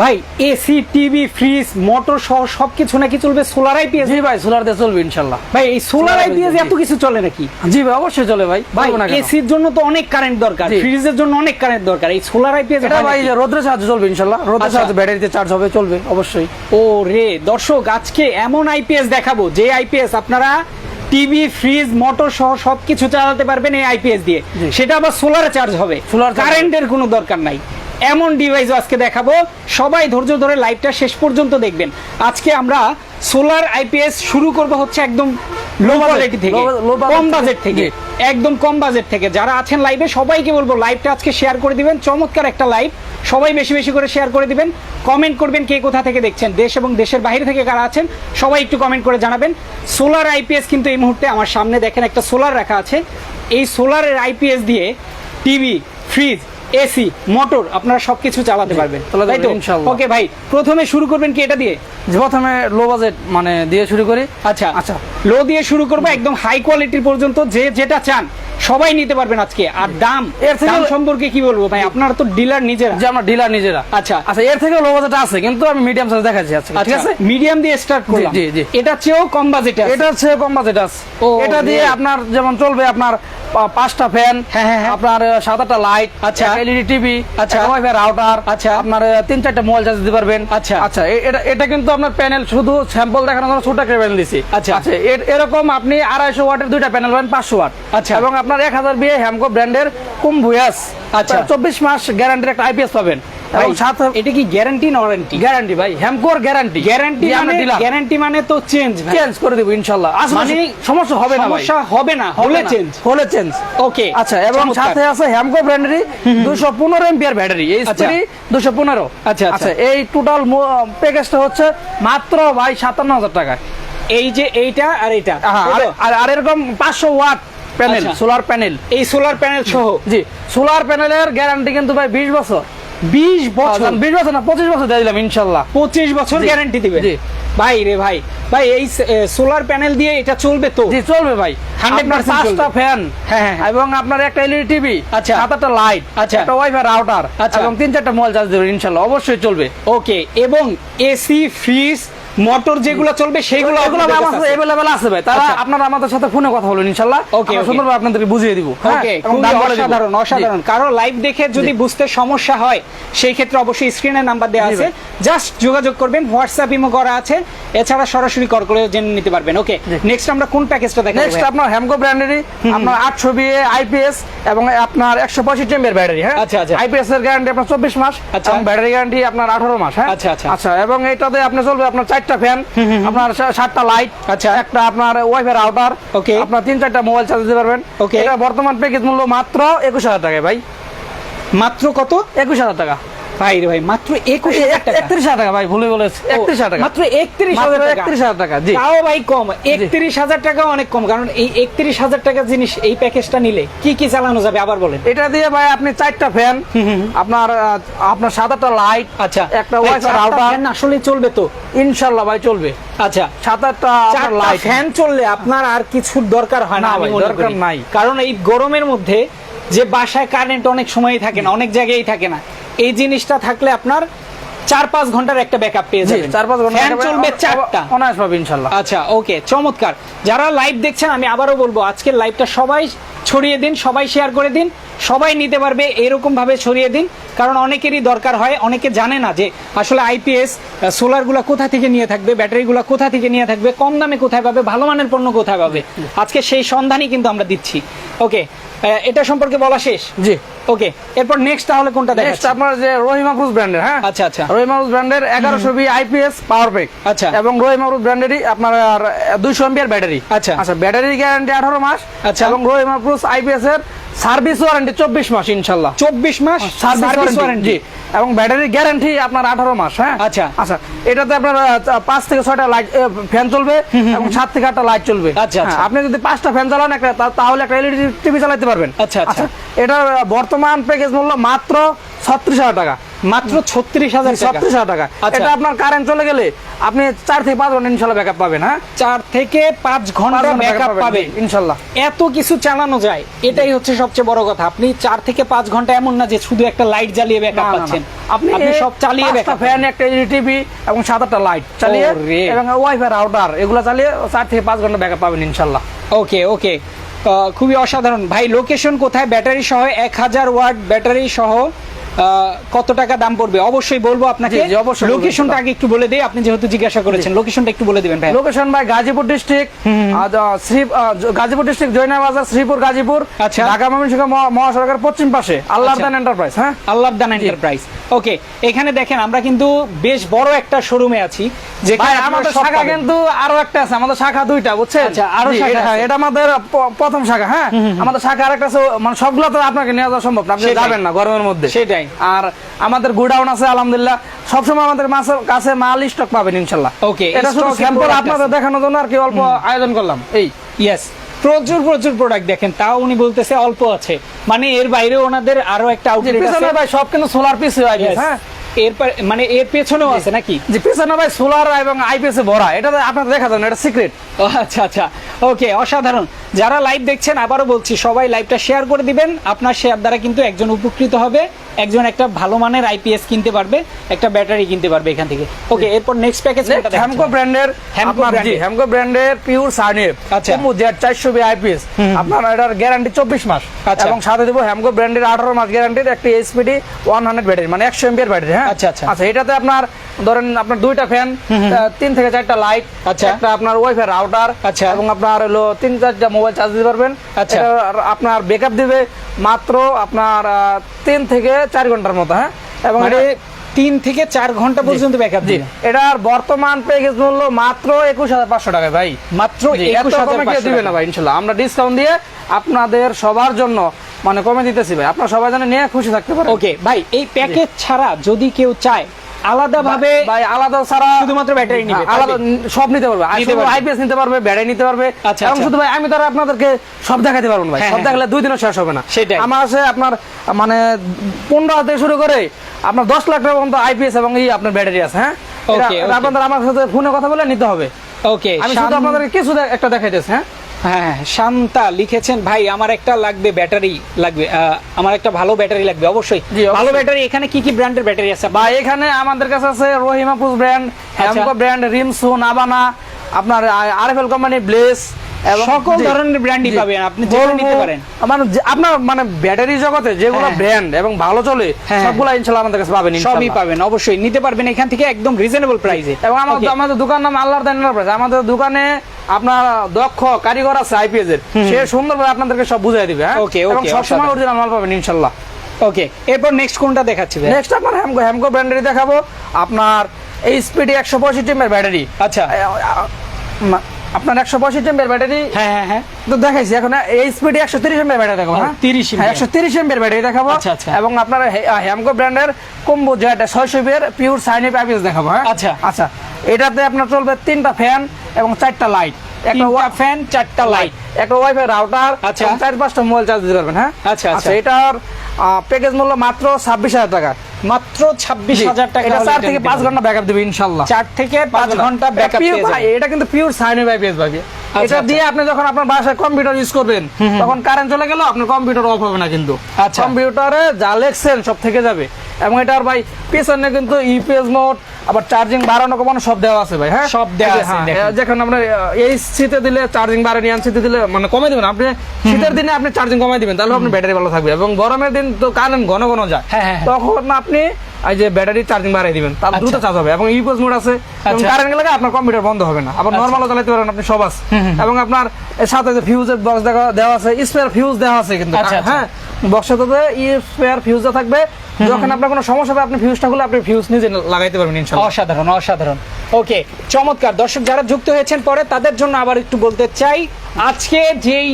ভাই AC TV fridge motor সহ সবকিছু নাকি চলবে সোলার আইপিএস জি ভাই সোলার দিয়ে চলবে ইনশাল্লাহ। ভাই এই সোলার আইপিএস এত কিছু চলে নাকি? জি ভাই অবশ্যই চলে ভাই ভাই এসির জন্য তো অনেক কারেন্ট দরকার। ফ্রিজের জন্য অনেক কারেন্ট দরকার এই সোলার আইপিএস এটা ভাই যে রোদ্রের সাহায্যে চলবে ইনশাল্লাহ রোদ্রের আচ্ছা। সাহায্যে ব্যাটারিতে চার্জ হবে চলবে অবশ্যই। ও রে দর্শক আজকে এমন আইপিএস দেখাবো যে আইপিএস আপনারা টিভি ফ্রিজ মোটর সহ সবকিছু চালাতে পারবেন এই আইপিএস দিয়ে। সেটা আবার সোলারে চার্জ হবে। সোলার কারেন্টের কোনো দরকার নাই। এমন ডিভাইসও আজকে দেখাবো। সবাই ধৈর্য ধরে লাইভটা শেষ পর্যন্ত দেখবেন। আজকে আমরা সোলার আইপিএস শুরু করব হচ্ছে একদম লো কোয়ালিটি থেকে কম বাজেট থেকে। একদম কম বাজেট থেকে। যারা আছেন লাইভে সবাইকে বলব লাইভটা আজকে শেয়ার করে দিবেন। চমৎকার একটা লাইভ সবাই বেশি বেশি করে শেয়ার করে দিবেন। কমেন্ট করবেন কে কোথা থেকে দেখছেন দেশ এবং দেশের বাইরে থেকে কারা আছেন সবাই একটু কমেন্ট করে জানাবেন। সোলার আইপিএস কিন্তু এই মুহূর্তে আমার সামনে দেখেন একটা সোলার রাখা আছে। এই সোলারের আইপিএস দিয়ে টিভি ফ্রিজ এসি মোটর আপনারা সবকিছু চালাতে পারবেন। তাই তো? ওকে ভাই প্রথমে শুরু করবেন কি এটা দিয়ে? প্রথমে লো বাজেট মানে দিয়ে শুরু করি। আচ্ছা। আচ্ছা। লো দিয়ে শুরু করব একদম হাই কোয়ালিটির পর্যন্ত যে যেটা চান। সবাই নিতে পারবেন আজকে আর দাম এর থেকে- দাম সম্পর্কে কি বলব ভাই আপনারা তো ডিলার নিজেরা যে আমরা ডিলার নিজেরা আচ্ছা। আচ্ছা এর থেকে লো বাজেট আছে কিন্তু আমি মিডিয়াম সাইজ দেখাচ্ছি আজকে ঠিক আছে মিডিয়াম দিয়ে স্টার্ট করলাম জি, জি। এটা চেয়েও কম বাজেট আছে এটা হচ্ছে কম বাজেট আছে ও, এটা দিয়ে আপনার যেমন চলবে আপনার পাঁচটা ফ্যান হ্যাঁ, হ্যাঁ। আপনার সাত আটটা লাইট আচ্ছা। এলইডি টিভি আচ্ছা। ওয়াইফাই রাউটার আচ্ছা। আপনার তিন চারটা মোবাইল চার্জ দিতে পারবেন আচ্ছা। আচ্ছা এটা এটা কিন্তু আপনার প্যানেল শুধু স্যাম্পল দেখানোর জন্য ছোট একটা প্যানেল দিছি আচ্ছা। আচ্ছা এরকম আপনি আড়াইশো ওয়াটের দুইটা প্যানেল পাবেন পাঁচশো ওয়াট আচ্ছা। এবং আপনার এক হাজার বিয়ে হ্যামকো ব্র্যান্ডের কুম্ভুয়াস। আচ্ছা। চব্বিশ মাস গ্যারান্টির একটা আইপিএস পাবেন। এবং সাথে এটা কি গ্যারান্টি না ওয়ারেন্টি গ্যারান্টি ভাই হ্যামকোর গ্যারান্টি গ্যারান্টি মানে গ্যারান্টি মানে তো চেঞ্জ চেঞ্জ করে দিব ইনশাল্লাহ। মানে সমস্যা হবে না সমস্যা হবে না হলে চেঞ্জ হলে চেঞ্জ ওকে আচ্ছা এবং সাথে আছে হ্যামকো ব্র্যান্ডেরই দুশো পনেরো ব্যাটারি এই আচ্ছা। আচ্ছা, আচ্ছা। এই টোটাল প্যাকেজটা হচ্ছে মাত্র ভাই সাতান্ন হাজার টাকায়। এই যে এইটা আর এইটা। হ্যাঁ, আর- এরকম পাঁচশো ওয়াট প্যানেল আচ্ছা। সোলার প্যানেল এই সোলার প্যানেল সহ জি সোলার প্যানেলের গ্যারান্টি কিন্তু ভাই বিশ বছর বিশ বছর বিশ বছর না পঁচিশ বছর দিয়ে দিলাম ইনশাল্লাহ পঁচিশ বছর গ্যারান্টি দিবে জি। ভাই রে ভাই ভাই এই সোলার প্যানেল দিয়ে এটা চলবে তো জি চলবে ভাই 100% আপনার পাঁচটা ফ্যান হ্যাঁ, হ্যাঁ। এবং আপনার একটা এলইডি টিভি আচ্ছা। সাত লাইট আচ্ছা। একটা ওয়াইফাই রাউটার আচ্ছা। এবং তিন চারটা মোবাইল চার্জ দেবেন ইনশাল্লাহ অবশ্যই চলবে ওকে এবং এসি ফ্রিজ মোটর যেগুলো চলবে সেগুলো এগুলো আপনাদের আমার কাছে আছে। ভাই। তারা আচ্ছা। আপনারা আমাদের সাথে ফোনে কথা বলুন আমরা okay. সুন্দরভাবে আপনাদেরকে বুঝিয়ে দিব। হ্যাঁ? ওকে অসাধারণ অসাধারণ। কারও লাইভ দেখে যদি বুঝতে সমস্যা হয় সেই ক্ষেত্রে অবশ্যই স্ক্রিনে নাম্বার দেওয়া আছে। জাস্ট যোগাযোগ করবেন হোয়াটসঅ্যাপ ইমো করা আছে। এছাড়া সরাসরি কল করে জেনে নিতে পারবেন। ওকে নেক্সট আমরা কোন প্যাকেজটা দেখাবো নেক্সট আপনার হ্যামকো ব্র্যান্ডেরই আপনার আটশো বিয়ে আইপিএস এবং আপনার একশো পঁয়ষট্টি এমএর ব্যাটারি হ্যাঁ? আচ্ছা, আচ্ছা। আইপিএস এর গ্যারান্টি আপনার চব্বিশ মাস আচ্ছা। এবং ব্যাটারি গ্যারান্টি আপনার আঠারো মাস হ্যাঁ? আচ্ছা, আচ্ছা। আচ্ছা এবং এটাতে আপনি চলবে আপনার চারটা ফ্যান আপনার সাতটা লাইট আচ্ছা। একটা আপনার ওয়াইফাই রাউটার ওকে আপনার তিন চারটা মোবাইল চার্জ দিতে পারবেন। ওকে এটা বর্তমান প্যাকেজ মূল্য মাত্র একুশ হাজার টাকায় ভাই। মাত্র কত? একুশ হাজার টাকা। ভাই রে ভাই মাত্র টাকা। ভাই ভুলে বলেছি টাকা। মাত্র একত্রিশ মাত্র হাজার টাকা। একত্রিশ হাজার টাকা জি। তাও ভাই কম একত্রিশ হাজার টাকা অনেক কম কারণ এই একত্রিশ হাজার টাকা জিনিস এই প্যাকেজটা নিলে কি কি চালানো যাবে আবার বলেন। এটা দিয়ে ভাই আপনি চারটা ফ্যান আপনার আপনার সাত লাইট আচ্ছা। একটা ওয়াইফাই রাউটার আসলে চলবে তো? ভাই চলবে। আচ্ছা। লাইট ফ্যান চললে আপনার আর কিছুর দরকার হয় না দরকার নাই। কারণ এই গরমের মধ্যে যে বাসায় কারেন্ট অনেক সময়ই থাকে না অনেক জায়গায় থাকে না। এই জিনিসটা থাকলে আপনার চার পাঁচ ঘণ্টার একটা ব্যাকআপ পেয়ে যাবেন। চার পাঁচ ঘণ্টা ফ্যান চলবে চারটা। অনায়াস পাবে ইনশাল্লাহ। আচ্ছা ওকে চমৎকার। যারা লাইভ দেখছেন আমি আবারও বলব আজকের লাইভটা সবাই ছড়িয়ে দিন সবাই শেয়ার করে দিন সবাই নিতে পারবে এরকম ভাবে ছড়িয়ে দিন কারণ অনেকেরই দরকার হয় অনেকে জানে না যে আসলে আইপিএস সোলারগুলো কোথা থেকে নিয়ে থাকবে ব্যাটারিগুলো কোথা থেকে নিয়ে থাকবে কম দামে কোথায় পাবে ভালো মানের পণ্য কোথায় পাবে। আজকে সেই সন্ধানই কিন্তু আমরা দিচ্ছি। ওকে এটা সম্পর্কে বলা শেষ? জি। ওকে এরপর নেক্সট তাহলে কোনটা নেক্সট আপনার যে রহিমা ক্রুজ ব্র্যান্ডের হ্যাঁ? আচ্ছা, আচ্ছা। রহিমা ক্রুজ ব্র্যান্ডের এগারোশো বি আইপিএস পাওয়ার ব্যাংক আচ্ছা। এবং রহিমা ক্রুজ ব্র্যান্ডেরই আপনার 200 এমপিআর ব্যাটারি আচ্ছা। আচ্ছা ব্যাটারি গ্যারান্টি আঠারো মাস। আচ্ছা। এবং রহিমা ক্রুজ আইপিএস এর সার্ভিস ওয়ারেন্টি চব্বিশ মাস ইনশাল্লাহ। চব্বিশ মাস সার্ভিস ওয়ারেন্টি এবং ব্যাটারি গ্যারান্টি আপনার আঠারো মাস হ্যাঁ আচ্ছা। আচ্ছা এটাতে আপনার পাঁচ থেকে ছয়টা লাইট ফ্যান চলবে এবং সাত থেকে আটটা লাইট চলবে আচ্ছা, আচ্ছা। হ্যাঁ, আপনি যদি পাঁচটা ফ্যান চালান একটা তাহলে একটা এলইডি টিভি চালাতে পারবেন আচ্ছা, আচ্ছা। এটা বর্তমান প্যাকেজ মূল্য মাত্র ছত্রিশ হাজার টাকা মাত্র ছত্রিশ হাজার টাকা। ছত্রিশ হাজার টাকা। আচ্ছা। এটা আপনার কারেন্ট চলে গেলে আপনি চার থেকে পাঁচ ঘণ্টা ইনশাল্লাহ ব্যাকআপ পাবেন হ্যাঁ? চার থেকে পাঁচ ঘণ্টা ব্যাকআপ ইনশাল্লাহ। এত কিছু চালানো যায় এটাই হচ্ছে সবচেয়ে বড় কথা। আপনি চার থেকে পাঁচ ঘণ্টা এমন না যে শুধু একটা লাইট জ্বালিয়ে ব্যাকআপ। পাচ্ছেন। আপনি সব চালিয়ে ব্যাকআপ ফ্যান একটা টিভি এবং সাত আটটা লাইট চালিয়ে। এবং ওয়াইফাই রাউটার এগুলো চালিয়ে চার থেকে পাঁচ ঘণ্টা ব্যাকআপ পাবেন ইনশাল্লাহ। ওকে ওকে। খুবই অসাধারণ। ভাই লোকেশন কোথায়? ব্যাটারি সহ এক হাজার ওয়াট ব্যাটারি সহ কত টাকা দাম পড়বে? অবশ্যই বলব আপনাকে। অবশ্যই লোকেশনটা আগে একটু বলে দিই আপনি যেহেতু জিজ্ঞাসা করেছেন লোকেশনটা একটু বলে দিবেন ভাই। লোকেশন ভাই গাজীপুর ডিস্ট্রিক্ট শ্রী গাজীপুর ডিস্ট্রিক্ট জয়না বাজার শ্রীপুর গাজীপুর আচ্ছা। ঢাকা ময়মনসিংহ মহাসড়কের পশ্চিম পাশে আল্লাহ আচ্ছা। এন্টারপ্রাইজ হ্যাঁ? আল্লাহদান এন্টারপ্রাইজ ওকে এখানে দেখেন আমরা কিন্তু বেশ বড় একটা শোরুমে আছি যেখানে আমাদের শাখা কিন্তু আরও একটা আছে আমাদের শাখা দুইটা বুঝছেন? আচ্ছা, আরও শাখা এটা- এটা আমাদের প্রথম শাখা হ্যাঁ? আমাদের শাখা আরেকটা আছে মানে সবগুলো তো আপনাকে নিয়ে যাওয়া সম্ভব না আপনি। যাবেন না গরমের মধ্যে। সেটাই। আর আমাদের গোডাউন আছে আলহামদুলিল্লাহ। সবসময় আমাদের মাছের কাছে মাল স্টক পাবেন ইনশাল্লাহ। Okay, এটা শুধু স্যাম্পল আপনাদের। দেখানোর জন্য আর কি অল্প আয়োজন করলাম। এই ইয়েস প্রচুর প্রচুর প্রোডাক্ট দেখেন। তাও উনি বলতেছে অল্প আছে। মানে এর বাইরে ওনাদের আরও একটা আউটলেট আছে। ভাই সব কিন্তু সোলার পিস Yes. হ্যাঁ। এরপর মানে এর পেছনেও আছে নাকি? যে পেছনে ভাই সোলার এবং আইপিএস এ ভরা। এটা তো আপনাদের দেখা যাবে এটা সিক্রেট আচ্ছা আচ্ছা। ওকে অসাধারণ। যারা লাইভ দেখছেন আবারও বলছি সবাই লাইভটা শেয়ার করে দিবেন। আপনার শেয়ার দ্বারা কিন্তু একজন উপকৃত হবে। একজন একটা ভালো মানের আইপিএস কিনতে পারবে একটা ব্যাটারি কিনতে পারবে এখান থেকে ওকে এরপর নেক্সট প্যাকেজ হ্যামকো ব্র্যান্ডের আপনার জি হ্যামকো ব্র্যান্ডের পিওর সার্নিপ আচ্ছা। কম্বো জেড চারশো বি আইপিএস আপনার এটার গ্যারান্টি চব্বিশ মাস আচ্ছা। এবং সাথে দেবো হ্যামকো ব্র্যান্ডের আঠারো মাস গ্যারান্টির একটি এসপিডি ওয়ান হান্ড্রেড ব্যাটারি মানে একশো এমপিয়ার ব্যাটারি হ্যাঁ আচ্ছা, আচ্ছা। আচ্ছা এটাতে আপনার ধরেন আপনার দুইটা ফ্যান তিন থেকে চারটা লাইট আচ্ছা। একটা আপনার ওয়াইফাই রাউটার আচ্ছা। এবং আপনার হলো তিন চারটা মোবাইল চার্জ দিতে পারবেন আচ্ছা। আপনার ব্যাকআপ দিবে মাত্র আপনার তিন থেকে চার ঘণ্টার মতো হ্যাঁ? এবং মানে তিন থেকে চার ঘণ্টা পর্যন্ত ব্যাকআপ দিন এটার বর্তমান প্যাকেজ মূল্য মাত্র একুশ হাজার পাঁচশো টাকা ভাই। মাত্র একুশ হাজার দিবে না ভাই ইনশাল্লাহ। আমরা ডিসকাউন্ট দিয়ে আপনাদের সবার জন্য মানে কমে দিতেছি ভাই। আপনারা সবাই জানে নিয়ে খুশি থাকতে পারেন। ওকে ভাই এই প্যাকেজ ছাড়া যদি কেউ চায় আলাদা ভাবে ভাই আলাদা ছাড়া শুধুমাত্র ব্যাটারি নিবে, হ্যাঁ, আলাদা সব নিতে পারবে আইপিএস নিতে পারবে ব্যাটারি নিতে পারবে। আচ্ছা, এবং আচ্ছা। শুধু ভাই আমি তো আর আপনাদেরকে সব দেখাতে পারব ভাই হ্যাঁ, সব হ্যাঁ। দেখালে দুই দিনও শেষ হবে না। সেটাই। আমার আছে আপনার মানে পনেরো থেকে শুরু করে আপনার দশ লাখ টাকা পর্যন্ত আইপিএস এবং এই আপনার ব্যাটারি আছে হ্যাঁ? আপনাদের আমার সাথে ফোনে কথা বলে নিতে হবে। ওকে আমি শুধু আপনাদেরকে কিছু একটা দেখাইতেছি হ্যাঁ? হ্যাঁ হ্যাঁ, শান্তা লিখেছেন ভাই আমার একটা লাগবে ব্যাটারি লাগবে আমার একটা ভালো ব্যাটারি লাগবে অবশ্যই। ভালো ব্যাটারি এখানে কি কি ব্র্যান্ডের ব্যাটারি আছে? ভাই এখানে আমাদের কাছে আছে রহিমাপুস ব্র্যান্ড হ্যামকো ব্র্যান্ড রিমসু নাবানা আপনার আরএফএল কোম্পানি ব্লেস সকল ধরনের ব্র্যান্ডই পাবেন আপনি যেটা নিতে পারেন। মানে আপনার মানে ব্যাটারি জগতে যেগুলো। ব্র্যান্ড এবং ভালো চলে হ্যাঁ। সবগুলো ইনশাআল্লাহ আমাদের কাছে পাবেন সবই পাবেন অবশ্যই। নিতে পারবেন এখান থেকে একদম রিজনেবল প্রাইসে এবং আমাদের আমাদের দোকান নাম আল্লাহর দান এন্টারপ্রাইজ আমাদের দোকানে আপনার দক্ষ কারিগর আছে আইপিএস এর সে সুন্দরভাবে আপনাদেরকে সব বুঝিয়ে দিবে হ্যাঁ? Okay, এবং সবসময় অরিজিনাল মাল পাবেন ইনশাআল্লাহ ওকে এরপর নেক্সট কোনটা দেখাচ্ছি নেক্সট আপনার হ্যামকো হ্যামকো ব্র্যান্ডেরই দেখাবো। আপনার এই স্পিডি একশো পঁয়ষট্টি এমএর ব্যাটারি। আচ্ছা। আপনার একশো পঁয়ষট্টি এমএর ব্যাটারি? হ্যাঁ হ্যাঁ হ্যাঁ। তো দেখাইছি এখন এই স্পিডে একশো তিরিশ এমএর ব্যাটারি দেখাবো হ্যাঁ? 30 mAh একশো তিরিশ এমএর ব্যাটারি দেখাবো। আচ্ছা, আচ্ছা। এবং আপনার হ্যামকো ব্র্যান্ডের কম্বো যেটা ছয়শো এর পিওর সাইনি প্যাকেজ দেখাবো হ্যাঁ? আচ্ছা। আচ্ছা এটাতে আপনার চলবে তিনটা ফ্যান এবং চারটা লাইট একটা ফ্যান চারটা লাইট একটা ওয়াইফাই রাউটার আচ্ছা। চার পাঁচটা মোবাইল চার্জ দিতে পারবেন হ্যাঁ? আচ্ছা, আচ্ছা। এটার প্যাকেজ মূল্য মাত্র ছাব্বিশ হাজার টাকা। মাত্র ছাব্বিশ হাজার টাকা এটা থেকে পাঁচ। ঘণ্টা ব্যাকআপ দেবে ইনশাল্লাহ। চার থেকে পাঁচ ঘণ্টা ব্যাকআপ Pure ভাই, এটা কিন্তু পিওর সাইনি বাই পেজ ভাই এটা আচ্ছা। দিয়ে আপনি যখন আপনার বাসায় কম্পিউটার ইউজ করবেন তখন কারেন্ট চলে গেল আপনার কম্পিউটার অফ হবে না কিন্তু। আচ্ছা। কম্পিউটারে যা লেখছেন সব থেকে যাবে। এবং এটার ভাই পিছনে কিন্তু ইপিএস মোড আবার চার্জিং বাড়ানো কমানো সব দেওয়া আছে ভাই হ্যাঁ? সব দেওয়া আছে, হ্যাঁ, দেখেন। যেখানে আমরা এই শীতে দিলে চার্জিং বাড়ানি আন শীতে দিলে মানে কমে দিবেন। আপনি শীতের দিনে আপনি চার্জিং কমাই দিবেন তাহলে আপনার ব্যাটারি ভালো থাকবে। এবং গরমের দিন তো কারেন্ট ঘন ঘন যায়। হ্যাঁ, হ্যাঁ। তখন আপনি এই যে ব্যাটারি চার্জিং বাড়াই দিবেন তার দ্রুত আচ্ছা। চার্জ হবে। এবং ইউপিএস মোড আছে এবং আচ্ছা। কারেন্ট গেলে আপনার কম্পিউটার বন্ধ হবে না। আবার নরমালও চালাতে পারেন আপনি সব আছে। এবং আপনার সাথে যে ফিউজের বক্স দেওয়া আছে স্পেয়ার ফিউজ দেওয়া আছে কিন্তু। আচ্ছা, আচ্ছা। হ্যাঁ বক্সের সাথে স্পেয়ার ফিউজটা থাকবে। যখন আপনার কোনো সমস্যা হবে আপনি ফিউজটা খুলে আপনি ফিউজ নিজে লাগাইতে পারবেন ইনশাআল্লাহ অসাধারণ অসাধারণ। ওকে চমৎকার। দর্শক যারা যুক্ত হয়েছেন পরে তাদের জন্য আবার একটু বলতে চাই আজকে যেই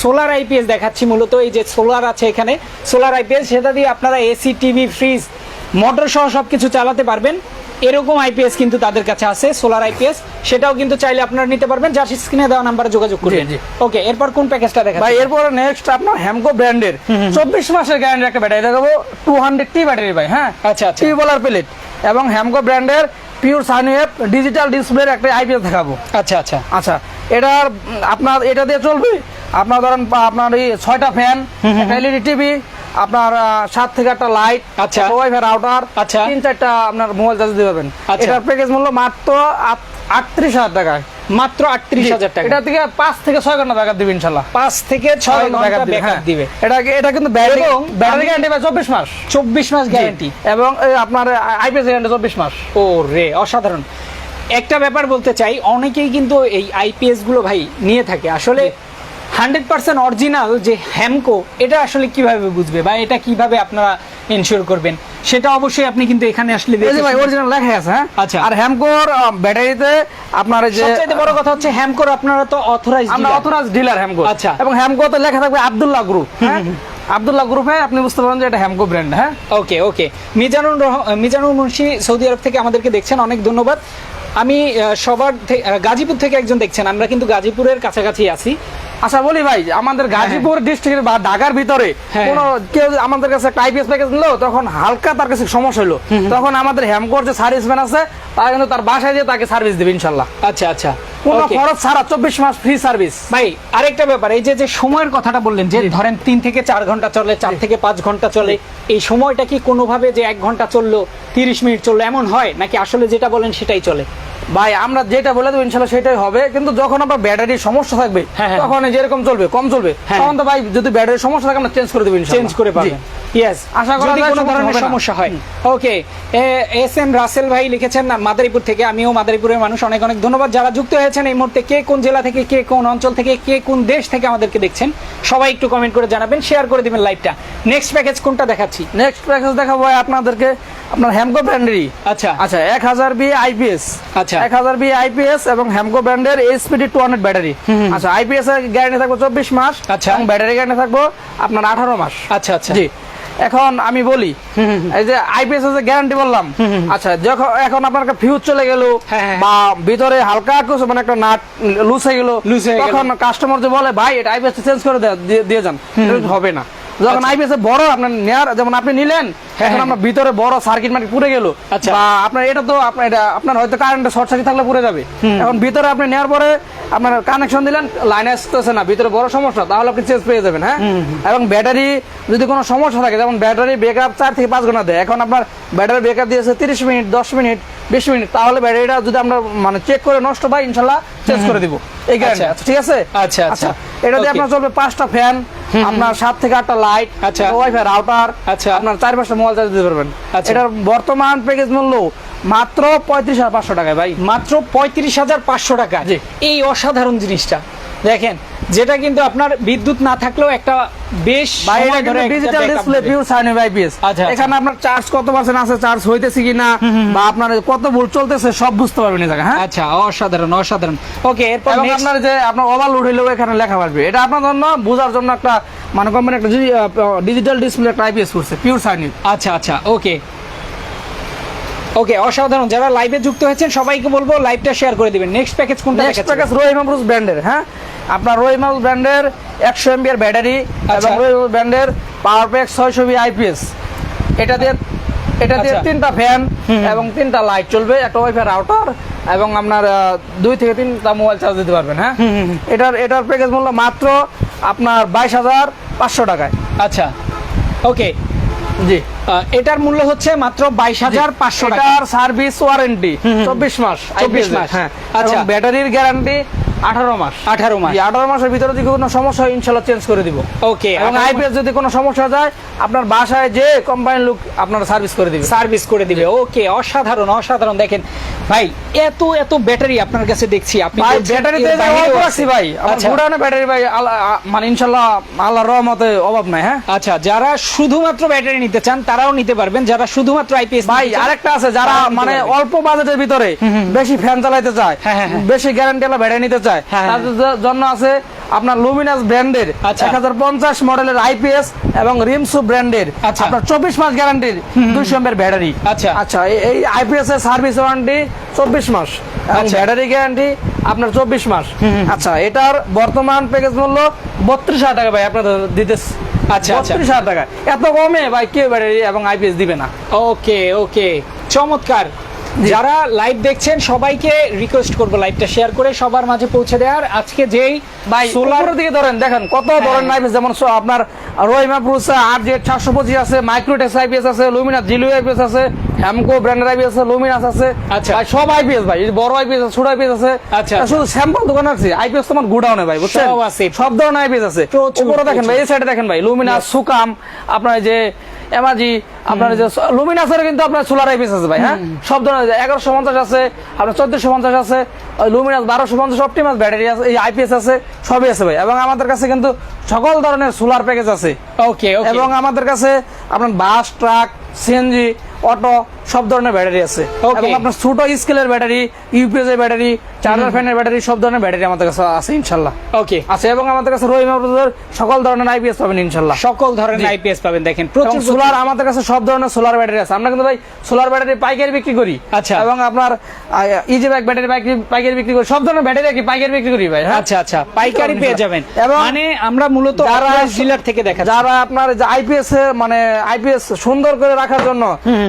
সোলার আইপিএস দেখাচ্ছি মূলত এই যে সোলার আছে এখানে সোলার আইপিএস সেটা দিয়ে আপনারা এসি টিভি ফ্রিজ মোটর সহ সবকিছু চালাতে পারবেন। এরকম আইপিএস কিন্তু তাদের কাছে আছে সোলার আইপিএস সেটাও কিন্তু চাইলে আপনারা নিতে পারবেন। যার স্ক্রিনে দেওয়া নাম্বারে যোগাযোগ করবেন। ওকে এরপর কোন প্যাকেজটা দেখা ভাই এরপর নেক্সট আপনার হ্যামকো ব্র্যান্ডের চব্বিশ মাসের গ্যারান্টি একটা ব্যাটারি দেখাবো টু হান্ড্রেড টি ব্যাটারি ভাই হ্যাঁ? আচ্ছা, আচ্ছা। টিউবওয়েলার প্লেট এবং হ্যামকো ব্র্যান্ডের পিওর সানওয়েভ ডিজিটাল ডিসপ্লের একটা আইপিএস দেখাবো। আচ্ছা আচ্ছা। আচ্ছা এটার আপনার এটা দিয়ে চলবে। আপনার ধরেন আপনার এই ছয়টা ফ্যান একটা এলইডি টিভি আপনার সাত থেকে একটা লাইট আচ্ছা। ওয়াইফাই রাউটার আচ্ছা। তিন চারটা আপনার মোবাইল চার্জ দিতে পারবেন। এটার প্যাকেজ মূল্য মাত্র আটত্রিশ হাজার টাকায়। মাত্র আটত্রিশ হাজার টাকা। এটা থেকে পাঁচ থেকে ছয় ঘণ্টা ব্যাকআপ দিবে ইনশাল্লাহ। পাঁচ থেকে ছয় ঘণ্টা ব্যাকআপ দিবে এটা এটা কিন্তু ব্যাটারি ব্যাটারি গ্যারান্টি পায় চব্বিশ মাস। চব্বিশ মাস গ্যারান্টি এবং আপনার আইপিএস গ্যারান্টি চব্বিশ মাস। ও রে অসাধারণ। একটা ব্যাপার বলতে চাই অনেকেই কিন্তু এই আইপিএসগুলো ভাই নিয়ে থাকে। আসলে হান্ড্রেড পার্সেন্ট অরিজিনাল যে হ্যামকো এটা আসলে কীভাবে বুঝবে বা এটা কীভাবে আপনারা এনশিওর করবেন? সেটা অবশ্যই আপনি কিন্তু এখানে আসলে ভাই অরিজিনাল লেখা আছে হ্যাঁ? আচ্ছা। আর হ্যামকোর ব্যাটারিতে আপনার যে সবচাইতে বড় কথা হচ্ছে হ্যামকোর আপনারা তো অথরাইজ আমরা অথরাইজ ডিলার হ্যামকো আচ্ছা। এবং হ্যামকোতে লেখা থাকবে আব্দুল্লাহ গ্রুপ হ্যাঁ? আব্দুল্লাহ গ্রুপে আপনি বুঝতে পারেন যে এটা হ্যামকো ব্র্যান্ড হ্যাঁ? Okay okay Mizanur Mizanur Munshi Saudi Arab থেকে আমাদেরকে দেখছেন অনেক ধন্যবাদ। আমি সবার গাজীপুর থেকে একজন দেখছেন আমরা কিন্তু গাজীপুরের কাছাকাছি আছি। আচ্ছা বলি ভাই আমাদের গাজীপুর ডিস্ট্রিক্টের বা ঢাকার ভিতরে হ্যাঁ। কোন কেউ আমাদের কাছে একটা আইপিএস প্যাকেজ নিল তখন হালকা তার কাছে সমস্যা হলো তখন আমাদের হ্যামকোর যে সার্ভিসম্যান আছে তারা কিন্তু তার বাসায় দিয়ে তাকে সার্ভিস দেবে ইনশাল্লাহ। আচ্ছা আচ্ছা। কোনো খরচ ছাড়া চব্বিশ মাস ফ্রি সার্ভিস ভাই আরেকটা ব্যাপার এই যে যে সময়ের কথাটা বললেন যে ধরেন তিন থেকে চার ঘণ্টা চলে চার থেকে পাঁচ ঘণ্টা চলে এই সময়টা কি কোনোভাবে যে এক ঘণ্টা চলল তিরিশ মিনিট চলল এমন হয়? নাকি আসলে যেটা বলেন সেটাই চলে? ভাই আমরা যেটা বলে দেবো ইনশাল্লাহ সেটাই হবে। কিন্তু যখন আপনার ব্যাটারির সমস্যা থাকবে হ্যাঁ, হ্যাঁ। তখন যেরকম চলবে কম চলবে হ্যাঁ। তখন তো ভাই যদি ব্যাটারির সমস্যা থাকে আমরা চেঞ্জ করে দেবো চেঞ্জ করে। পাবেন। ইয়েস আশা করা কোনো ধরনের সমস্যা হয়। ওকে এস এম রাসেল ভাই লিখেছেন মাদারীপুর থেকে আমিও মাদারীপুরের মানুষ অনেক অনেক ধন্যবাদ। যারা যুক্ত হয়েছেন এই মুহূর্তে কে কোন জেলা থেকে কে কোন অঞ্চল থেকে কে কোন দেশ থেকে আমাদেরকে দেখছেন সবাই একটু কমেন্ট করে জানাবেন শেয়ার করে দিবেন লাইভটা নেক্সট প্যাকেজ কোনটা দেখাচ্ছি? নেক্সট প্যাকেজ দেখাবো আপনাদেরকে আপনার হ্যামকো ব্র্যান্ডেরই আচ্ছা। আচ্ছা এক হাজার বি আইপিএস আচ্ছা। এক হাজার বি আইপিএস এবং ব্র্যান্ডের এইচপিডি টু হান্ড্রেড ব্যাটারি। আচ্ছা আইপিএস এর গ্যারান্টি থাকবে চব্বিশ মাস আচ্ছা। এবং ব্যাটারি গ্যারান্টি থাকব আপনার আঠারো মাস। আচ্ছা আচ্ছা। জি। এখন আমি বলি এই যে আইপিএস এর গ্যারান্টি বললাম আচ্ছা যখন এখন আপনার ফিউজ চলে গেল হ্যাঁ, হ্যাঁ। বা ভিতরে হালকা কিছু মানে একটা নাট লুজ হয়ে গেল হয়ে তখন কাস্টমার যে বলে ভাই এটা আইপিএস চেঞ্জ করে দিয়ে- যান। হবে না। যখন আইপিএস বড় আপনার নেয়ার যেমন আপনি নিলেন হ্যাঁ, এখন হ্যাঁ। ভিতরে বড় সার্কিট মার্কিট পুড়ে গেল আচ্ছা। বা আপনার এটা তো আপনার এটা আপনার হয়তো কারেন্টে শর্ট সার্কিট থাকলে পুড়ে যাবে এখন ভিতরে আপনি নেওয়ার পরে আপনার কানেকশন দিলেন লাইন আসতেছে না ভিতরে বড় সমস্যা তাহলে আপনি চেঞ্জ পেয়ে যাবেন হ্যাঁ এবং ব্যাটারি যদি কোনো সমস্যা থাকে যেমন ব্যাটারি ব্যাকআপ চার থেকে পাঁচ ঘণ্টা দেয় এখন আপনার ব্যাটারি ব্যাকআপ দিয়েছে তিরিশ মিনিট দশ মিনিট বিশ মিনিট তাহলে ব্যাটারিটা যদি আমরা মানে চেক করে নষ্ট পাই ইনশাল্লাহ চেঞ্জ করে দিব এই গ্যারান্টি আচ্ছা। ঠিক আছে আচ্ছা, আচ্ছা। এটা দিয়ে আপনার চলবে পাঁচটা ফ্যান আপনার সাত থেকে আটটা লাইট আচ্ছা। ওয়াইফাই রাউটার আচ্ছা। আপনার চার পাঁচটা মোবাইল চার্জ দিতে পারবেন আচ্ছা। এটার বর্তমান প্যাকেজ মূল্য মাত্র পঁয়ত্রিশ হাজার পাঁচশো টাকায় ভাই মাত্র পঁয়ত্রিশ হাজার পাঁচশো টাকা। এই অসাধারণ জিনিসটা দেখেন যেটা কিন্তু আপনার বিদ্যুৎ না থাকলেও একটা বেশ ধরে digital display pure sine IPS. এখানে আপনার চার্জ কত পার্সেন্ট আছে চার্জ হইতেছে কিনা বা আপনার কত ভোল্ট চলতেছে সব বুঝতে পারবেন এই জায়গা হ্যাঁ? আচ্ছা অসাধারণ অসাধারণ। ওকে এরপর আপনার যে আপনার ওভারলোড হইলেও এখানে লেখা পারবে এটা আপনার জন্য বোঝার জন্য একটা মানে কোম্পানি একটা ডিজিটাল ডিসপ্লে একটা আইপিএস করছে পিওর সাইন আচ্ছা আচ্ছা ওকে ওকে অসাধারণ যারা লাইভে যুক্ত হয়েছেন সবাইকে বলব লাইভটা শেয়ার করে দিবেন। নেক্সট প্যাকেজ কোনটা নেক্সট? প্যাকেজ রোহিমামরুজ ব্র্যান্ডের হ্যাঁ? আপনার রোহিমামরুজ ব্র্যান্ডের একশো এমবিআর ব্যাটারি আচ্ছা। এবং রোহিমামরুজ ব্র্যান্ডের পাওয়ার প্যাক ছয়শো বি আইপিএস এটা দিয়ে এটা দিয়ে আচ্ছা। তিনটা ফ্যান এবং তিনটা লাইট চলবে একটা ওয়াইফাই রাউটার এবং আপনার দুই থেকে তিনটা মোবাইল চার্জ দিতে পারবেন হ্যাঁ? এটার এটার প্যাকেজ মূল্য মাত্র আপনার বাইশ হাজার পাঁচশো টাকায়। আচ্ছা। ওকে। জি। এটার মূল্য হচ্ছে মাত্র বাইশ হাজার পাঁচশো টাকার সার্ভিস ওয়ারেন্টি চব্বিশ মাস 24 IPS মাস। হ্যাঁ। আচ্ছা। ব্যাটারির গ্যারান্টি আঠারো মাস। আঠারো মাস। আঠারো মাসের ভিতরে যদি কোনো সমস্যা হয় ইনশাল্লাহ চেঞ্জ করে দিব। ওকে এবং আইপিএস যদি কোনো সমস্যা যায় আপনার বাসায় যে কোম্পানির লোক আপনার সার্ভিস করে দিবে। সার্ভিস করে দিবে। ওকে অসাধারণ অসাধারণ। দেখেন ভাই এত এত ব্যাটারি আপনার কাছে দেখছি। আপনি ভাই ব্যাটারিতে রাখছি ভাই। আমার আচ্ছা। ব্যাটারি ভাই আল্লাহ- আ- মানে ইনশাল্লাহ আল্লাহর রহমতে অভাব নাই হ্যাঁ? আচ্ছা যারা শুধুমাত্র ব্যাটারি নিতে চান তারাও নিতে পারবেন। যারা শুধুমাত্র আইপিএস ভাই আরেকটা আছে যারা মানে অল্প বাজেটের ভিতরে বেশি ফ্যান চালাইতে চায় হ্যাঁ, হ্যাঁ, হ্যাঁ। বেশি গ্যারান্টি ব্যাটারি নিতে চায়। হ্যাঁ, হ্যাঁ। তাদের জ- জন্য আছে আপনার লুমিনাস ব্র্যান্ডের আচ্ছা। এক হাজার পঞ্চাশ মডেলের আইপিএস এবং রিমসু ব্র্যান্ডের আচ্ছা। আপনার চব্বিশ মাস গ্যারান্টির দুইশো এমপের ব্যাটারি আচ্ছা। আচ্ছা এই- আইপিএস এর সার্ভিস ওয়ারেন্টি চব্বিশ মাস এবং আচ্ছা। ব্যাটারি গ্যারান্টি আপনার চব্বিশ মাস আচ্ছা এটার বর্তমান প্যাকেজ মূল্য বত্রিশ হাজার টাকা ভাই আপনাদের দিতেছে আচ্ছা, আচ্ছা। বত্রিশ হাজার টাকা এত কমে ভাই কেউ ব্যাটারি এবং আইপিএস দিবে না ওকে ওকে চমৎকার যারা লাইভ দেখছেন সবাইকে রিকোয়েস্ট করব লাইভটা শেয়ার করে সবার মাঝে পৌঁছে দেওয়ার। আজকে যেই ভাই সোলার দিকে ধরেন দেখেন কত হ্যাঁ। ধরনের আইপিএস যেমন আপনার রোহিমা প্রুসা আর জেড চারশো পঁচিশ আছে মাইক্রোটেক্স আইপিএস আছে লুমিনাস জিলু আইপিএস আছে হ্যামকো ব্র্যান্ডের আইপিএস আছে লুমিনাস আছে। আচ্ছা। ভাই সব আইপিএস ভাই বড় আইপিএস আছে ছোট আইপিএস আছে। আচ্ছা। শুধু স্যাম্পল দোকান আছে আইপিএস তোমার গোডাউনে ভাই বুঝছেন? সব আছে। সব ধরনের আইপিএস আছে। উপরে দেখেন ভাই এই সাইডে দেখেন ভাই লুমিনাস সুকাম আপনার যে এমাজি আপনার যে লুমিনাসের কিন্তু আপনার সোলার আইপিএস আছে ভাই হ্যাঁ? সব ধরনের এগারোশো পঞ্চাশ আছে আপনার চোদ্দশো পঞ্চাশ আছে লুমিনাস বারোশো পঞ্চাশ অপটিমাস ব্যাটারি আছে এই আইপিএস আছে সবই আছে ভাই। এবং আমাদের কাছে কিন্তু সকল ধরনের সোলার প্যাকেজ আছে। ওকে ওকে এবং আমাদের কাছে আপনার বাস ট্রাক সিএনজি অটো সব ধরনের ব্যাটারি আছে. এবং আপনার ছোট স্কেলের ব্যাটারি ইউপিএস এর ব্যাটারি চার্জার ফ্যানের ব্যাটারি সব ধরনের ব্যাটারি আমাদের কাছে আছে ইনশাল্লাহ। ওকে আছে এবং আমাদের কাছে রহিমা ব্রাদার সকল ধরনের আইপিএস পাবেন ইনশাল্লাহ। সকল ধরনের আইপিএস পাবেন দেখেন প্রচুর সোলার আমাদের কাছে সব ধরনের সোলার ব্যাটারি আছে। আমরা কিন্তু ভাই সোলার ব্যাটারি পাইকারি বিক্রি করি। আচ্ছা। এবং আপনার ইজি ব্যাগ ব্যাটারি পাইকারি বিক্রি করি। সব ধরনের ব্যাটারি কি পাইকারি বিক্রি করি ভাই হ্যাঁ? আচ্ছা আচ্ছা পাইকারি পেয়ে যাবেন। এবং মানে আমরা মূলত যারা ডিলার থেকে দেখা যারা আপনার যে আইপিএস মানে আইপিএস সুন্দর করে রাখার জন্য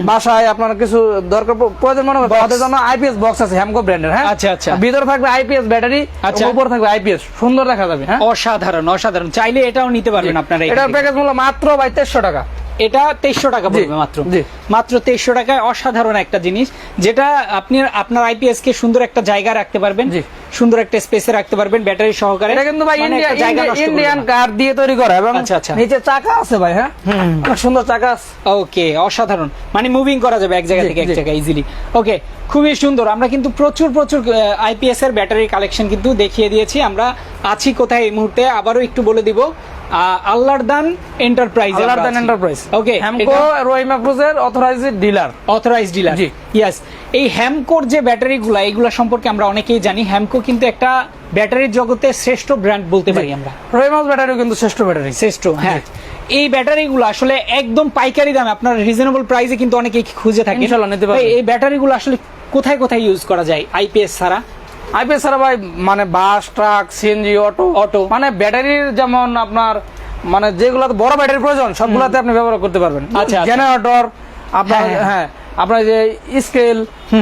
বাসায় আপনার কিছু দরকার প্রয়োজন মনে করতে তাদের জন্য আইপিএস বক্স আছে হ্যামকো ব্র্যান্ডের হ্যাঁ? আচ্ছা, আচ্ছা। ভিতরে থাকবে আইপিএস ব্যাটারি আচ্ছা। উপর থাকবে আইপিএস সুন্দর দেখা যাবে হ্যাঁ? অসাধারণ অসাধারণ। চাইলে এটাও নিতে পারবেন আপনারা এটা এটার প্যাকেজ মূল্য মাত্র ভাই তেইশশো টাকা। এটা তেইশশো টাকা পড়বে মাত্র। জি। মাত্র তেইশশো টাকায় অসাধারণ একটা জিনিস যেটা আপনি আপনার আইপিএস কে সুন্দর একটা জায়গা রাখতে পারবেন। জি। সুন্দর একটা স্পেসে রাখতে পারবেন ব্যাটারি সহকারে। এটা কিন্তু ভাই ইন্ডিয়া একটা জায়গা নষ্ট করবে ইন্ডিয়ান কার দিয়ে তৈরি করা এবং আচ্ছা, আচ্ছা। নিচে চাকা আছে ভাই হ্যাঁ? অনেক সুন্দর চাকা আছে। ওকে অসাধারণ। মানে মুভিং করা যাবে এক জায়গা থেকে এক। জায়গায় ইজিলি ওকে খুবই সুন্দর। আমরা কিন্তু প্রচুর প্রচুর আইপিএস এর ব্যাটারি কালেকশন কিন্তু দেখিয়ে দিয়েছি। আমরা আছি কোথায় এই মুহূর্তে? আবারও একটু বলে দিব। আল্লাহর দান এন্টারপ্রাইজ আল্লাহর দান এন্টারপ্রাইজ ওকে হ্যামকো রহিমা প্রুজের অথরাইজড ডিলার অথরাইজ ডিলার জি। ইয়াস এই হ্যামকোর যে ব্যাটারিগুলো এগুলো সম্পর্কে আমরা অনেকেই জানি। হ্যামকো কিন্তু একটা ব্যাটারির জগতে শ্রেষ্ঠ ব্র্যান্ড বলতে পারি আমরা। রহিমাস ব্যাটারি কিন্তু শ্রেষ্ঠ ব্যাটারি। শ্রেষ্ঠ হ্যাঁ। এই ব্যাটারিগুলো আসলে একদম পাইকারি দামে আপনার রিজনেবল প্রাইসে কিন্তু অনেকেই খুঁজে থাকে ইনশাল্লাহ নিতে পারবেন। এই ব্যাটারিগুলো আসলে কোথায় কোথায় ইউজ করা যায়? আইপিএস ছাড়া? আইপিএস ছাড়া ভাই মানে bus truck CNG auto auto. মানে ব্যাটারির যেমন আপনার মানে যেগুলোতে বড় ব্যাটারির প্রয়োজন সবগুলোতে আপনি ব্যবহার করতে পারবেন আচ্ছা, আচ্ছা। জেনারেটর আপনার হ্যাঁ, হ্যাঁ। হ্যাঁ আপনার যে স্কেল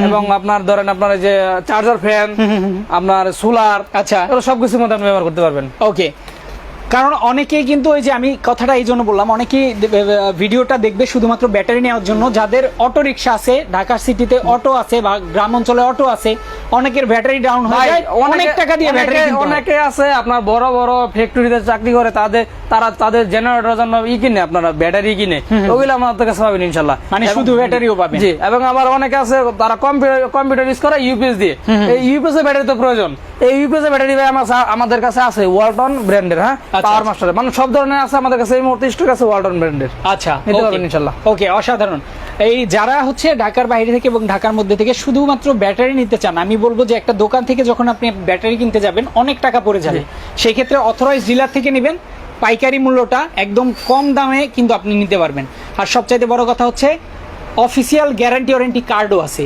এবং আপনার ধরেন আপনার যে চার্জার ফ্যান আপনার সোলার আচ্ছা। সবকিছুর মধ্যে আপনি ব্যবহার করতে পারবেন ওকে কারণ অনেকেই কিন্তু ওই যে আমি কথাটা এই জন্য বললাম অনেকেই ভিডিওটা দেখবে শুধুমাত্র ব্যাটারি নেওয়ার জন্য। যাদের অটো রিক্সা আছে ঢাকা সিটিতে অটো আছে বা গ্রাম অঞ্চলে অটো আছে অনেকের ব্যাটারি ডাউন হয়ে যায়। অনেক টাকা দিয়ে ব্যাটারি অনেকে- আছে আপনার বড় বড় ফ্যাক্টরিতে চাকরি করে তাদের তারা তাদের জেনারেটরের জন্য ই কিনে আপনারা ব্যাটারি কিনে। ওগুলো আমাদের কাছে পাবেন ইনশাল্লাহ। মানে শুধু ব্যাটারিও পাবেন। জি এবং আমার অনেকে আছে তারা কম্পিউটার কম্পিউটার ইউজ করে ইউপিএস দিয়ে। এই ইউপিএস এর ব্যাটারি তো প্রয়োজন। এই ইউপিএস ব্যাটারি ভাই আমাদের কাছে আছে ওয়ালটন ব্র্যান্ডের হ্যাঁ? আচ্ছা, পাওয়ার আচ্ছা। মাস্টার মানে সব ধরনের আছে আমাদের কাছে এই মুহূর্তে স্টক আছে ওয়ালটন ব্র্যান্ডের আচ্ছা নিতে পারবেন। ওকে অসাধারণ। এই যারা হচ্ছে ঢাকার বাইরে থেকে এবং ঢাকার মধ্যে থেকে শুধুমাত্র ব্যাটারি নিতে চান আমি বলব যে একটা দোকান থেকে যখন আপনি ব্যাটারি কিনতে যাবেন অনেক টাকা পড়ে যাবে। সেই ক্ষেত্রে অথরাইজ ডিলার থেকে নেবেন পাইকারি মূল্যটা একদম কম দামে কিন্তু আপনি নিতে পারবেন। আর সবচাইতে বড় কথা হচ্ছে অফিসিয়াল গ্যারান্টি ওয়ারেন্টি কার্ডও আছে।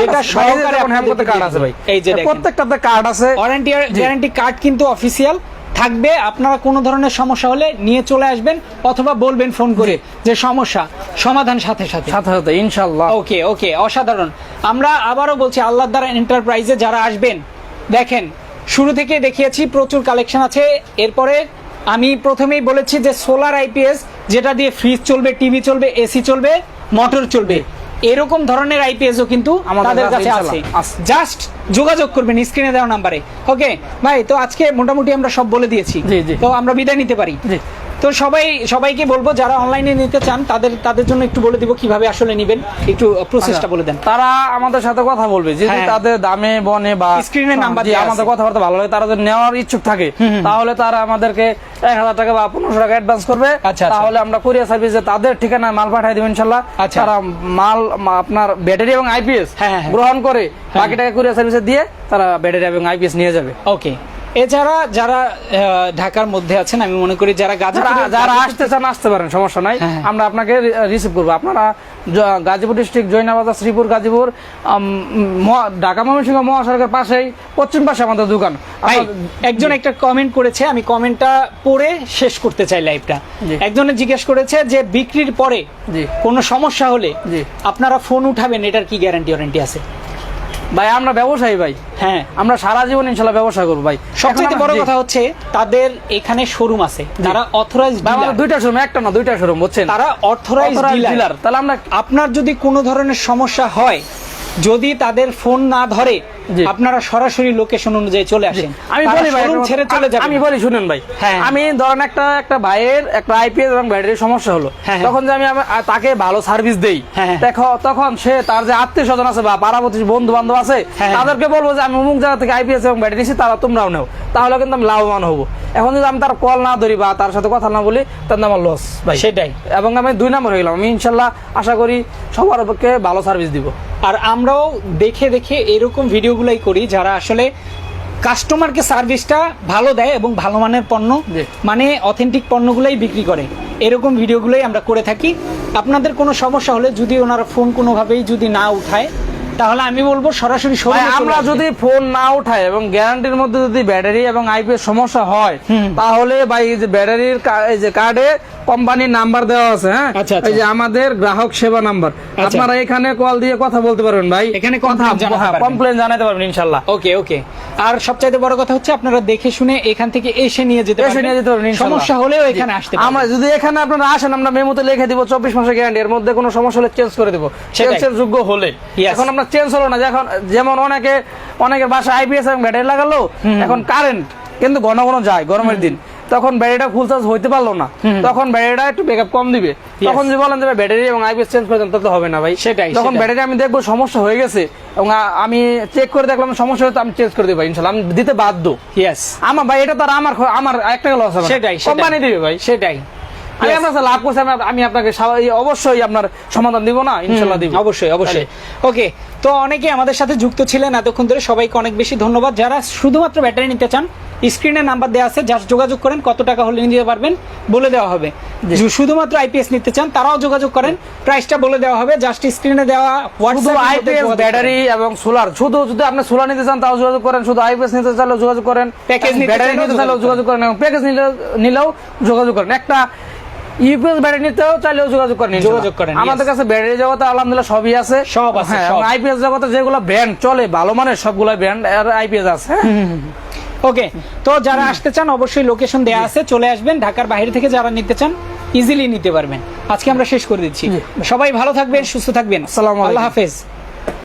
যেটা সহকারে হ্যামকোতে কার্ড আছে ভাই। এই যে দেখেন। প্রত্যেকটাতে কার্ড আছে। ওয়ারেন্টি গ্যারান্টি কার্ড কিন্তু অফিসিয়াল থাকবে আপনারা কোনো ধরনের সমস্যা হলে নিয়ে চলে আসবেন অথবা বলবেন ফোন করে যে সমস্যা সমাধান সাথে সাথে। সাথে সাথে ইনশাল্লাহ ওকে ওকে অসাধারণ। আমরা আবারও বলছি আল্লাহ দ্বারা এন্টারপ্রাইজে যারা আসবেন দেখেন শুরু থেকে দেখিয়েছি প্রচুর কালেকশন আছে। এরপরে আমি প্রথমেই বলেছি যে সোলার আইপিএস যেটা দিয়ে ফ্রিজ চলবে টিভি চলবে এসি চলবে মোটর চলবে এরকম ধরনের আইপিএসও কিন্তু আমাদের কাছে আছে। জাস্ট যোগাযোগ করবেন স্ক্রিনে দেওয়া নাম্বারে। ওকে ভাই তো আজকে মোটামুটি আমরা সব বলে দিয়েছি। তো আমরা বিদায় নিতে পারি। তো সবাই সবাইকে বলব যারা অনলাইনে নিতে চান তাদের তাদের জন্য একটু বলে দিব কীভাবে আসলে নেবেন। একটু প্রসেসটা বলে দেন। তারা আমাদের সাথে কথা বলবে। যদি হ্যাঁ। তাদের দামে বনে বা স্ক্রিনে নাম্বার দিয়ে আমাদের। কথাবার্তা ভালো লাগে। তারা যদি নেওয়ার ইচ্ছুক থাকে তাহলে তারা আমাদেরকে এক হাজার টাকা বা পনেরোশো টাকা অ্যাডভান্স করবে। আচ্ছা, আচ্ছা। তাহলে আমরা কুরিয়ার সার্ভিসে তাদের ঠিকানায় মাল পাঠিয়ে দেবেন ইনশাল্লাহ। আচ্ছা। তারা মাল আপনার ব্যাটারি এবং আইপিএস হ্যাঁ, হ্যাঁ। গ্রহণ করে বাকি টাকা কুরিয়ার সার্ভিসে দিয়ে তারা ব্যাটারি এবং আইপিএস নিয়ে যাবে। ওকে এছাড়া যারা ঢাকার মধ্যে আছেন আমি মনে করি যারা যারা যারা আসতে চান আসতে পারেন সমস্যা নাই। হ্যাঁ। আমরা আপনাকে রিসিভ করব। আপনারা গাজীপুর ডিস্ট্রিক্ট জৈনাবাজার শ্রীপুর গাজীপুর ঢাকা ময়মনসিংহ মহাসড়কের পাশেই পশ্চিম পাশে আমাদের দোকান। একজন একটা কমেন্ট করেছে আমি কমেন্টটা পড়ে শেষ করতে চাই লাইভটা। একজনে জিজ্ঞেস করেছে যে বিক্রির পরে কোনো সমস্যা হলে আপনারা ফোন উঠাবেন এটার কি গ্যারান্টি ওয়ারেন্টি আছে? ভাই আমরা ব্যবসায়ী ভাই। হ্যাঁ। আমরা সারা জীবন ইনশাল্লাহ ব্যবসা করব ভাই। সবচেয়ে বড় কথা হচ্ছে তাদের এখানে শোরুম আছে। যারা অথরাইজ দুইটা শোরুম একটা না দুইটা শোরুম বুঝছেন? তারা অথরাইজ ডিলার তাহলে আমরা আপনার যদি কোনো ধরনের সমস্যা হয় যদি তাদের ফোন না ধরে। আপনারা সরাসরি লোকেশন অনুযায়ী চলে আসেন। আমি বলি ভাই ছেড়ে চলে যাবেন। আমি বলি শুনেন ভাই। হ্যাঁ। আমি ধরেন একটা একটা ভাইয়ের একটা আইপিএস এবং ব্যাটারির সমস্যা হলো। হ্যাঁ, হ্যাঁ। তখন যে আমি তাকে ভালো সার্ভিস দেই। দেখো তখন সে তার যে আত্মীয় স্বজন আছে বা পাড়াপতি বন্ধু বান্ধব আছে। তাদেরকে বলব যে আমি অমুক জায়গা থেকে আইপিএস এবং ব্যাটারি নিচ্ছি তারা তোমরাও নেও। তাহলে কিন্তু আমি লাভবান হব। এখন যদি আমি তার কল না ধরি বা তার সাথে কথা না বলি তাহলে আমার লস ভাই। সেটাই। এবং আমি দুই নম্বর হয়ে গেলাম। আমি ইনশাল্লাহ আশা করি সবার পক্ষে ভালো সার্ভিস দিব। আর আমরাও দেখে দেখে এরকম ভিডিওগুলাই করি যারা আসলে কাস্টমারকে সার্ভিসটা ভালো দেয় এবং ভালো মানের পণ্য মানে অথেন্টিক পণ্যগুলাই বিক্রি করে। এরকম ভিডিওগুলোই আমরা করে থাকি। আপনাদের কোনো সমস্যা হলে যদি ওনারা ফোন কোনোভাবেই যদি না উঠায় তাহলে আমি বলব সরাসরি আমরা যদি ফোন না উঠাই এবং গ্যারান্টির মধ্যে যদি ব্যাটারি এবং আইপিএস সমস্যা হয় তাহলে বা এই যে ব্যাটারির এই যে কার্ডে কোম্পানির নাম্বার দেওয়া আছে হ্যাঁ? আচ্ছা, আচ্ছা। এই যে আমাদের গ্রাহক সেবা নাম্বার আপনারা এখানে কল দিয়ে কথা বলতে পারবেন ভাই। এখানে পারবেন। কমপ্লেন জানাতে পারবেন ইনশাল্লাহ। ওকে ওকে। আর সবচাইতে বড় কথা হচ্ছে আপনারা দেখে শুনে এখান থেকে এসে নিয়ে যেতে পারবেন। নিয়ে যেতে পারবেন সমস্যা হলেও এখানে আসতে আমরা যদি এখানে আপনারা আসেন আমরা মেমোতে লিখে দিব চব্বিশ মাসের গ্যারান্টি এর মধ্যে কোনো সমস্যা হলে চেঞ্জ করে দিব। সেটাই। চেঞ্জের যোগ্য হলে। এখন আমরা চেঞ্জ হলো না যখন যেমন অনেকে অনেকের বাসায় আইপিএস এবং ব্যাটারি লাগালো এখন কারেন্ট কিন্তু ঘন ঘন যায় গরমের দিন। তখন ব্যাটারিটা ফুল চার্জ হইতে পারল না। তখন ব্যাটারিটা একটু ব্যাকআপ কম দিবে। তখন যদি বলেন যে ব্যাটারি এবং আইপিএস চেঞ্জ করে তো হবে না ভাই। সেটাই, তখন ব্যাটারি আমি দেখব সমস্যা হয়ে গেছে এবং আমি চেক করে দেখলাম সমস্যা হয়েছে আমি চেঞ্জ করে দেবো ইনশাল্লাহ। আমি দিতে বাধ্য। ইয়েস আমার ভাই এটা তো আর আমার আমার এক টাকা লস হবে। সেটাই। কোম্পানি দিবে ভাই। সেটাই। আমি আপনার লাভ করছি আমি- আমি আপনাকে অবশ্যই আপনার সমাধান দিব না? ইনশাল্লাহ দিব। অবশ্যই অবশ্যই। ওকে তো অনেকে আমাদের সাথে যুক্ত ছিলেন এতক্ষণ ধরে। সবাইকে অনেক বেশি ধন্যবাদ। যারা শুধুমাত্র ব্যাটারি নিতে চান স্ক্রিনে নাম্বার দেওয়া আছে জাস্ট যোগাযোগ করেন কত টাকা হলে নিতে পারবেন বলে দেওয়া হবে। শুধুমাত্র আইপিএস নিতে চান তারাও যোগাযোগ করেন প্রাইসটা বলে দেওয়া হবে। জাস্ট স্ক্রিনে দেওয়া আইপিএস ব্যাটারি এবং সোলার। শুধু যদি আপনি সোলার নিতে চান তাও যোগাযোগ করেন। শুধু আইপিএস নিতে চাইলেও যোগাযোগ করেন। প্যাকেজ নিতে ব্যাটারি নিতে চাইলেও যোগাযোগ যোগাযোগ করেন এবং প্যাকেজ নিলেও যোগাযোগ করেন। একটা ইউপিএস ব্যাটারি নিতেও চাইলেও যোগাযোগ করেন যোগাযোগ করেন, আমাদের কাছে ব্যাটারি জগতে আলহামদুলিল্লাহ সবই আছে। সব আছে, হ্যাঁ, আইপিএস জগতে যেগুলো ব্র্যান্ড চলে ভালো মানের সবগুলো ব্র্যান্ড আর আইপিএস আছে হ্যাঁ? ওকে তো যারা আসতে চান অবশ্যই লোকেশন দেওয়া আছে চলে আসবেন। ঢাকার বাইরে থেকে যারা নিতে চান ইজিলি নিতে পারবেন। আজকে আমরা শেষ করে দিচ্ছি। সবাই ভালো থাকবেন সুস্থ থাকবেন। আসসালামু আল্লাহ হাফেজ।